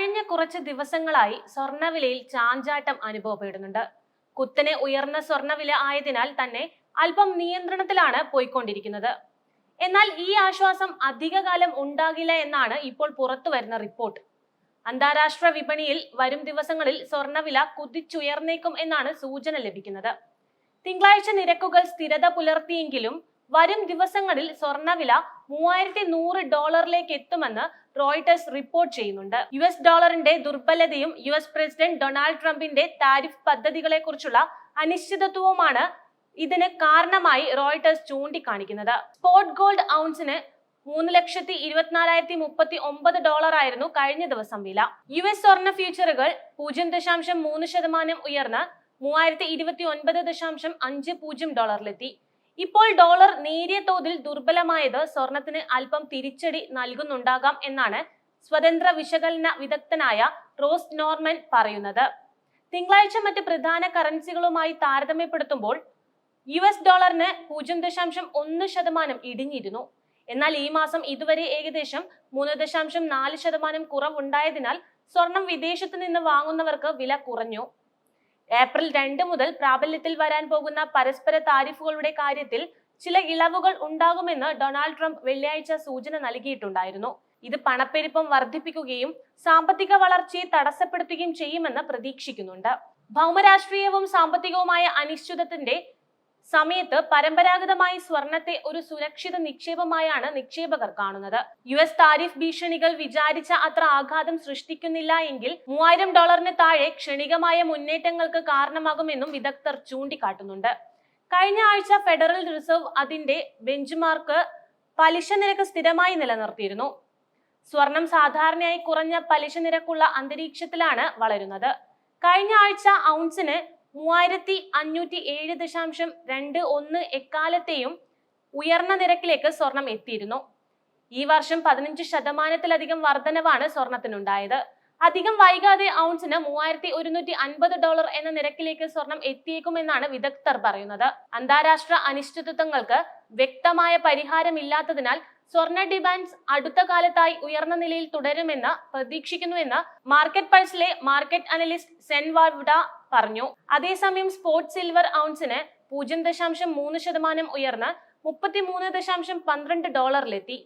കഴിഞ്ഞ കുറച്ച് ദിവസങ്ങളായി സ്വർണവിലയിൽ ചാഞ്ചാട്ടം അനുഭവപ്പെടുന്നുണ്ട്. കുത്തനെ ഉയർന്ന സ്വർണവില ആയതിനാൽ തന്നെ അല്പം നിയന്ത്രണത്തിലാണ് പോയിക്കൊണ്ടിരിക്കുന്നത്. എന്നാൽ ഈ ആശ്വാസം അധികകാലം ഉണ്ടാകില്ല എന്നാണ് ഇപ്പോൾ പുറത്തു വരുന്ന റിപ്പോർട്ട്. അന്താരാഷ്ട്ര വിപണിയിൽ വരും ദിവസങ്ങളിൽ സ്വർണവില കുതിച്ചുയർന്നേക്കും എന്നാണ് സൂചന ലഭിക്കുന്നത്. തിങ്കളാഴ്ച നിരക്കുകൾ സ്ഥിരത പുലർത്തിയെങ്കിലും വരും ദിവസങ്ങളിൽ സ്വർണവില മൂവായിരത്തി നൂറ് ഡോളറിലേക്ക് എത്തുമെന്ന് റോയിട്ടേഴ്സ് റിപ്പോർട്ട് ചെയ്യുന്നുണ്ട്. യു എസ് ഡോളറിന്റെ ദുർബലതയും യു എസ് പ്രസിഡന്റ് ഡൊണാൾഡ് ട്രംപിന്റെ താരിഫ് പദ്ധതികളെ കുറിച്ചുള്ള അനിശ്ചിതത്വവുമാണ് ഇതിന് കാരണമായി റോയിട്ടേഴ്സ് ചൂണ്ടിക്കാണിക്കുന്നത്. സ്പോട്ട് ഗോൾഡ് ഔൺസിന് മൂന്ന് ലക്ഷത്തി ഇരുപത്തിനാലായിരത്തി മുപ്പത്തി ഒമ്പത് ഡോളർ ആയിരുന്നു കഴിഞ്ഞ ദിവസം വില. യു എസ് സ്വർണ ഫ്യൂച്ചറുകൾ പൂജ്യം ദശാംശം മൂന്ന് ശതമാനം ഉയർന്ന് മൂവായിരത്തി ഇരുപത്തി ഒൻപത് ദശാംശം അഞ്ച് പൂജ്യം ഡോളറിലെത്തി. ഇപ്പോൾ ഡോളർ നേരിയ തോതിൽ ദുർബലമായത് സ്വർണത്തിന് അല്പം തിരിച്ചടി നൽകുന്നുണ്ടാകാം എന്നാണ് സ്വതന്ത്ര വിശകലന വിദഗ്ധനായ റോസ് നോർമൻ പറയുന്നത്. തിങ്കളാഴ്ച മറ്റ് പ്രധാന കറൻസികളുമായി താരതമ്യപ്പെടുത്തുമ്പോൾ യു എസ് ഡോളറിന് പൂജ്യം ദശാംശം ഒന്ന് ശതമാനം ഇടിഞ്ഞിരുന്നു. എന്നാൽ ഈ മാസം ഇതുവരെ ഏകദേശം മൂന്ന് ദശാംശം നാല് ശതമാനം കുറവുണ്ടായതിനാൽ സ്വർണം വിദേശത്ത് നിന്ന് വാങ്ങുന്നവർക്ക് വില കുറഞ്ഞു. ഏപ്രിൽ രണ്ട് മുതൽ പ്രാബല്യത്തിൽ വരാൻ പോകുന്ന പരസ്പര താരിഫുകളുടെ കാര്യത്തിൽ ചില ഇളവുകൾ ഉണ്ടാകുമെന്ന് ഡൊണാൾഡ് ട്രംപ് വെള്ളിയാഴ്ച സൂചന നൽകിയിട്ടുണ്ടായിരുന്നു. ഇത് പണപ്പെരുപ്പം വർദ്ധിപ്പിക്കുകയും സാമ്പത്തിക വളർച്ചയെ തടസ്സപ്പെടുത്തുകയും ചെയ്യുമെന്ന് പ്രതീക്ഷിക്കുന്നുണ്ട്. ഭൗമരാഷ്ട്രീയവും സാമ്പത്തികവുമായ അനിശ്ചിതത്തിന്റെ സമയത്ത് പരമ്പരാഗതമായി സ്വർണത്തെ ഒരു സുരക്ഷിത നിക്ഷേപമായാണ് നിക്ഷേപകർ കാണുന്നത്. യു എസ് താരിഫ് ഭീഷണികൾ വിചാരിച്ച അത്ര ആഘാതം സൃഷ്ടിക്കുന്നില്ല എങ്കിൽ മൂവായിരം ഡോളറിന് താഴെ ക്ഷണികമായ മുന്നേറ്റങ്ങൾക്ക് കാരണമാകുമെന്നും വിദഗ്ധർ ചൂണ്ടിക്കാട്ടുന്നുണ്ട്. കഴിഞ്ഞ ആഴ്ച ഫെഡറൽ റിസർവ് അതിന്റെ ബെഞ്ച്മാർക്ക് പലിശ നിരക്ക് സ്ഥിരമായി നിലനിർത്തിയിരുന്നു. സ്വർണം സാധാരണയായി കുറഞ്ഞ പലിശ നിരക്കുള്ള അന്തരീക്ഷത്തിലാണ് വളരുന്നത്. കഴിഞ്ഞ ആഴ്ച ഔൺസിന് മൂവായിരത്തി അഞ്ഞൂറ്റി ഏഴ് ദശാംശം രണ്ട് ഒന്ന് എക്കാലത്തെയും ഉയർന്ന നിരക്കിലേക്ക് സ്വർണം എത്തിയിരുന്നു. ഈ വർഷം പതിനഞ്ച് ശതമാനത്തിലധികം വർധനവാണ് സ്വർണത്തിനുണ്ടായത്. അധികം വൈകാതെ ഔൺസിന് മൂവായിരത്തി ഒരുന്നൂറ്റി അൻപത് ഡോളർ എന്ന നിരക്കിലേക്ക് സ്വർണം എത്തിയേക്കുമെന്നാണ് വിദഗ്ധർ പറയുന്നത്. അന്താരാഷ്ട്ര അനിശ്ചിതത്വങ്ങൾക്ക് വ്യക്തമായ പരിഹാരമില്ലാത്തതിനാൽ സ്വർണ ഡിമാൻഡ്സ് അടുത്ത കാലത്തായി ഉയർന്ന നിലയിൽ തുടരുമെന്ന് പ്രതീക്ഷിക്കുന്നുവെന്ന് മാർക്കറ്റ് പൾസിലെ മാർക്കറ്റ് അനലിസ്റ്റ് സെൻ വാർഡ പറഞ്ഞു. അതേസമയം സ്പോർട്സ് സിൽവർ ഔൺസിന് പൂജ്യം ദശാംശം മൂന്ന് ശതമാനം ഉയർന്ന് മുപ്പത്തി മൂന്ന് ദശാംശം പന്ത്രണ്ട് ഡോളറിലെത്തി.